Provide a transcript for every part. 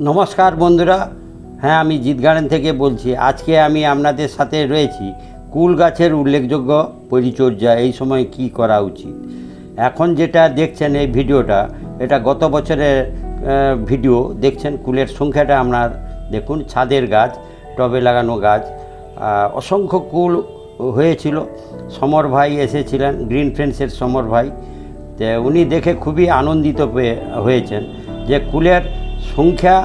নমস্কার বন্ধুরা। হ্যাঁ আমি জিত গার্ডেন থেকে বলছি। আজকে আমি আপনাদের সাথে রয়েছি কুল গাছের উল্লেখযোগ্য পরিচর্যা, এই সময় কি করা উচিত। এখন যেটা দেখছেন এই ভিডিওটা, এটা গত বছরের ভিডিও। দেখছেন কুলের সংখ্যাটা আপনার দেখুন, ছাদের গাছ, টবে লাগানো গাছ। অসংখ্য কুল হয়েছিল। সমর ভাই এসেছিলেন, গ্রিন ফ্রেন্ডসের সমর ভাই। তো উনি দেখে খুবই আনন্দিত হয়েছেন যে কুলের সংখ্যা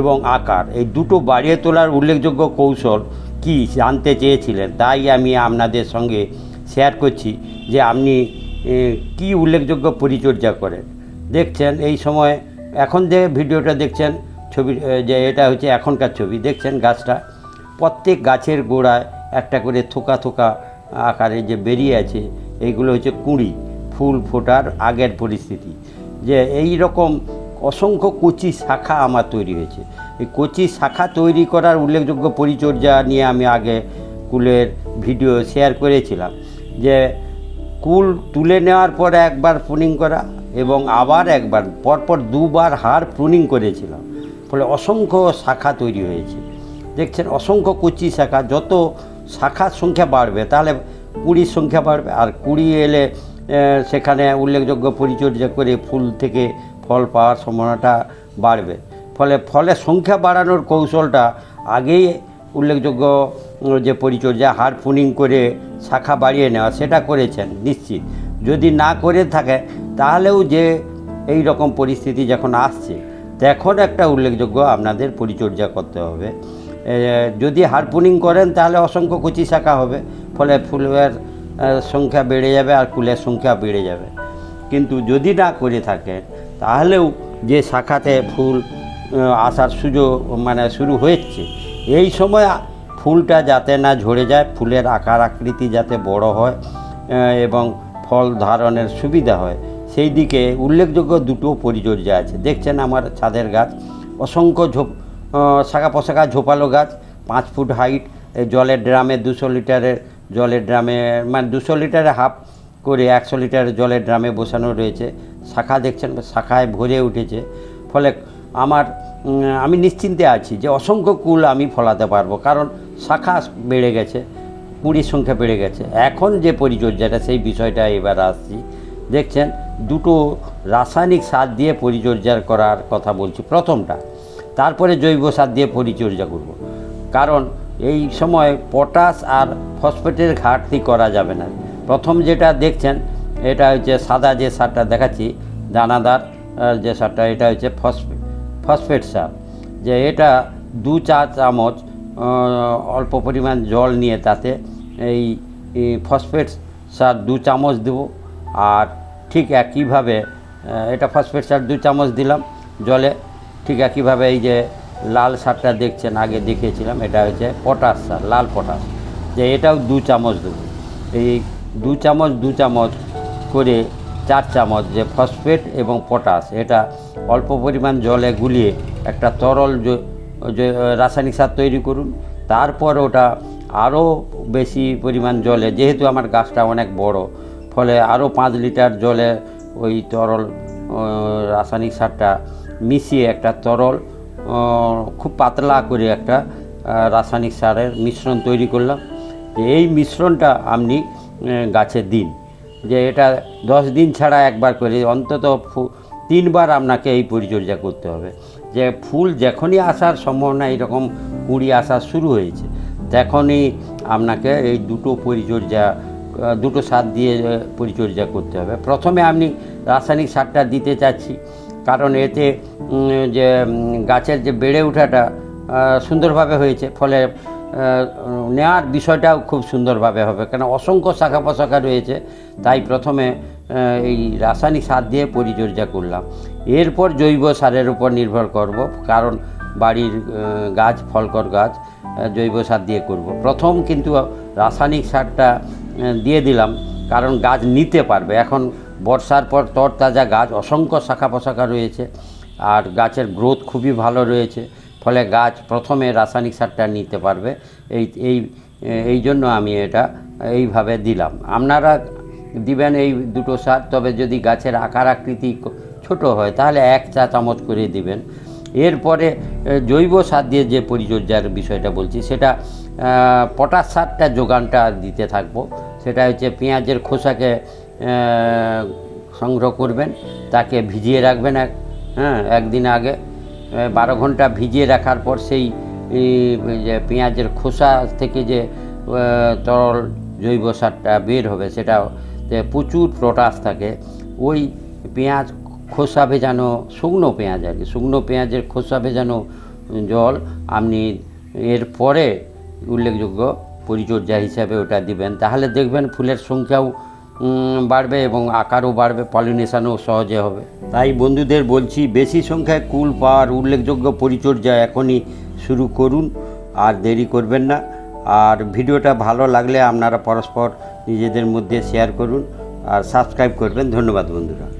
এবং আকার, এই দুটো বাড়িয়ে তোলার উল্লেখযোগ্য কৌশল কি জানতে চেয়েছিলেন? তাই আমি আপনাদের সঙ্গে শেয়ার করছি যে আপনি কি উল্লেখযোগ্য পরিচর্যা করেন। দেখছেন, এই সময় এখন যে ভিডিওটা দেখছেন, ছবি যে এটা হচ্ছে এখনকার ছবি, দেখছেন গাছটা? প্রত্যেক গাছের গোড়ায় একটা করে থোকা থোকা আকারে যে বেরিয়ে আছে এইগুলো হচ্ছে কুঁড়ি, ফুল ফোটার আগের পরিস্থিতি। যে এই রকম অসংখ্য কচি শাখা আমার তৈরি হয়েছে। এই কচি শাখা তৈরি করার উল্লেখযোগ্য পরিচর্যা নিয়ে আমি আগে কুলের ভিডিও শেয়ার করেছিলাম। যে কুল তুলে নেওয়ার পর একবার প্রুনিং করা এবং আবার একবার, পরপর দুবার হাড় প্রুনিং করেছিলাম। ফলে অসংখ্য শাখা তৈরি হয়েছে। দেখছেন, অসংখ্য কুচি শাখা, যত শাখার সংখ্যা বাড়বে, তাহলে কুড়ির সংখ্যা বাড়বে। আর কুড়ি এলে সেখানে উল্লেখযোগ্য পরিচর্যা করে ফুল থেকে ফল পাওয়ার সম্ভাবনাটা বাড়বে। ফলে ফলের সংখ্যা বাড়ানোর কৌশলটা আগেই উল্লেখযোগ্য যে পরিচর্যা, হাড় পুনিং করে শাখা বাড়িয়ে নেওয়া, সেটা করেছেন, নিশ্চিত। যদি না করে থাকে, তাহলেও যে এই রকম পরিস্থিতি যখন আসছে, তখন একটা উল্লেখযোগ্য আপনাদের পরিচর্যা করতে হবে। যদি হারপুনিং করেন, তাহলে অসংখ্য কুচি শাখা হবে, ফলে ফুলের সংখ্যা বেড়ে যাবে আর কুলের সংখ্যা বেড়ে যাবে। কিন্তু যদি না করে থাকেন তাহলেও যে শাখাতে ফুল আসার সুযোগ মানে শুরু হয়েছে, এই সময় ফুলটা যাতে না ঝরে যায়, ফুলের আকার আকৃতি যাতে বড় হয় এবং ফল ধারণের সুবিধা হয়, সেই দিকে উল্লেখযোগ্য দুটো পরিচর্যা আছে। দেখছেন আমার ছাদের গাছ, অসংখ্য ঝোপ শাখা পোশাখা ঝোপালো গাছ, পাঁচ ফুট হাইট জলের ড্রামে দুশো লিটারের, জলের ড্রামে মানে দুশো লিটারে হাফ করে একশো লিটার জলের ড্রামে বসানো রয়েছে। শাখা দেখছেন, শাখায় ভরে উঠেছে। ফলে আমার আমি নিশ্চিন্তে আছি যে অসংখ্য কুল আমি ফলাতে পারব। কারণ শাখা বেড়ে গেছে, কুড়ির সংখ্যা বেড়ে গেছে। এখন যে পরিচর্যাটা, সেই বিষয়টা এবার আসছি। দেখছেন, দুটো রাসায়নিক সার দিয়ে পরিচর্যা করার কথা বলছি, প্রথমটা। তারপরে জৈব সার দিয়ে পরিচর্যা করব। কারণ এই সময় পটাশ আর ফসফেটের ঘাটতি করা যাবে না। প্রথম যেটা দেখছেন, এটা হচ্ছে সাদা যে সারটা দেখাচ্ছি, দানাদার যে সারটা, এটা হচ্ছে ফসফেট ফসফেট সার। যে এটা দু চা চামচ অল্প পরিমাণ জল নিয়ে তাতে এই ফসফেট সার দু চামচ দেব। আর ঠিক একইভাবে এটা ফসফেট সার দু চামচ দিলাম জলে। ঠিক একইভাবে এই যে লাল সারটা দেখছেন, আগে দেখিয়েছিলাম, এটা হচ্ছে পটাশ সার, লাল পটাশ। যে এটাও দু চামচ দেবো। এই দু চামচ দু চামচ করে চার চামচ যে ফসফেট এবং পটাশ, এটা অল্প পরিমাণ জলে গুলিয়ে একটা তরল রাসায়নিক সার তৈরি করুন। তারপর ওটা আরও বেশি পরিমাণ জলে, যেহেতু আমার গাছটা অনেক বড়, ফলে আরও পাঁচ লিটার জলে ওই তরল রাসায়নিক সারটা মিশিয়ে একটা তরল খুব পাতলা করে একটা রাসায়নিক সারের মিশ্রণ তৈরি করলাম। এই মিশ্রণটা আপনি গাছে দিন। যে এটা দশ দিন ছাড়া একবার করে, অন্তত তিনবার আপনাকে এই পরিচর্যা করতে হবে। যে ফুল যখনই আসার সম্ভাবনা এরকম কুড়ি আসা শুরু হয়েছে, তখনই আপনাকে এই দুটো পরিচর্যা দুটো সার দিয়ে পরিচর্যা করতে হবে। প্রথমে আপনি রাসায়নিক সারটা দিতে চাচ্ছি, কারণ এতে যে গাছের যে বেড়ে ওঠাটা সুন্দরভাবে হয়েছে, ফলে নেওয়ার বিষয়টাও খুব সুন্দরভাবে হবে। কেন, অসংখ্য শাখা পোশাখা রয়েছে, তাই প্রথমে এই রাসায়নিক সার দিয়ে পরিচর্যা করলাম। এরপর জৈব সারের উপর নির্ভর করব, কারণ বাড়ির গাছ, ফলকর গাছ জৈব সার দিয়ে করব। প্রথম কিন্তু রাসায়নিক সারটা দিয়ে দিলাম, কারণ গাছ নিতে পারবে। এখন বর্ষার পর তরতাজা গাছ, অসংখ্য শাখা পোশাখা রয়েছে, আর গাছের গ্রোথ খুবই ভালো রয়েছে। ফলে গাছ প্রথমে রাসায়নিক সারটা নিতে পারবে। এই এই এই জন্য আমি এটা এইভাবে দিলাম। আপনারা দিবেন এই দুটো সার, তবে যদি গাছের আকার আকৃতি ছোট হয়, তাহলে এক চা চামচ করে দিবেন। এরপরে জৈব সার দিয়ে যে পরিচর্যার বিষয়টা বলছি, সেটা পটাশ সারটা যোগানটা দিতে থাকব। সেটা হচ্ছে পেঁয়াজের খোসাকে সংগ্রহ করবেন, তাকে ভিজিয়ে রাখবেন এক হ্যাঁ একদিন আগে। বারো ঘণ্টা ভিজিয়ে রাখার পর সেই পেঁয়াজের খোসা থেকে যে তরল জৈব সারটা বের হবে সেটা প্রচুর পটাশ থাকে। ওই পেঁয়াজ খোসা ভেজানো, শুকনো পেঁয়াজ আর কি, শুকনো পেঁয়াজের খোসা ভেজানো জল আপনি এর পরে উল্লেখযোগ্য পরিচর্যা হিসাবে ওটা দিবেন। তাহলে দেখবেন ফুলের সংখ্যাও বাড়বে এবং আকারও বাড়বে পলিনেশানও সহজে হবে। তাই বন্ধুদের বলছি, বেশি সংখ্যায় কুল পাওয়ার উল্লেখযোগ্য পরিচর্যা এখনই শুরু করুন, আর দেরি করবেন না। আর ভিডিওটা ভালো লাগলে আপনারা পরস্পর নিজেদের মধ্যে শেয়ার করুন, আর সাবস্ক্রাইব করবেন। ধন্যবাদ বন্ধুরা।